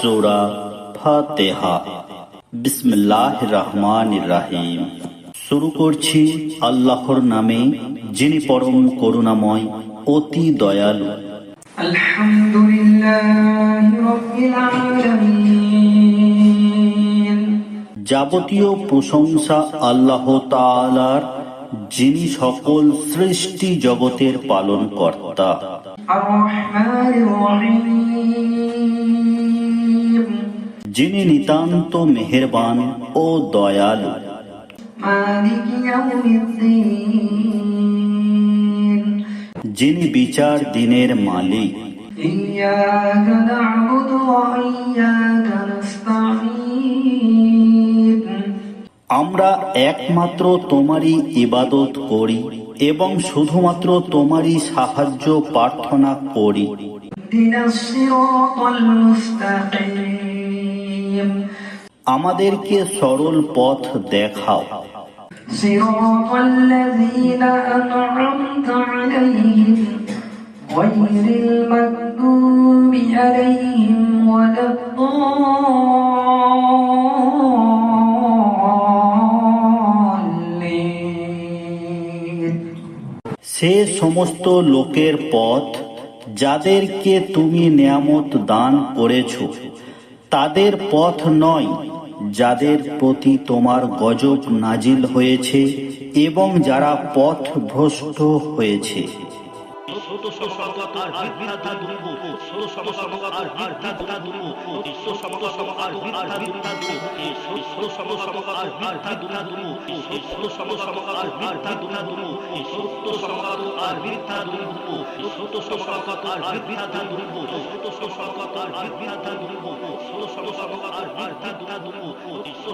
সুরা ফাতেহা। বিসমিল্লাহ রহমান রাহিম শুরু করছি আল্লাহর নামে যিনি পরম করুণাময় অতি দয়ালু। যাবতীয় প্রশংসা আল্লাহ তালার যিনি সকল সৃষ্টি জগতের পালন কর্তা যিনি নিতান্ত মেহেরবান ও দয়ালু। যিনি বিচার দিনের মালিক। আমরা একমাত্র তোমারই ইবাদত করি এবং শুধুমাত্র তোমারই সাহায্য প্রার্থনা করি। মুস্তাকিম। আমাদেরকে সরল পথ দেখাও صراط الذين أنعمت عليهم غير المكذوب عليهم ولا الضالين সে সমস্ত লোকের পথ যাদেরকে তুমি নিয়ামত দান করেছ তাদের পথ নয় যাদের প্রতি তোমার গজব নাজিল হয়েছে এবং যারা পথ ভ্রষ্ট হয়েছে। সত সমগত আর বিদ্যা দুর্গ সত সমসম আর বিদ্যা দুর্গ বিশ্ব সমসম আর বিদ্যা দুর্গ সত সমসম আর বিদ্যা দুর্গ সত সমসম আর বিদ্যা দুর্গ সত সমগত আর বিদ্যা দুর্গ সত সমগত আর বিদ্যা দুর্গ সত সমগত আর বিদ্যা দুর্গ সত সমসম আর বিদ্যা দুর্গ বিশ্ব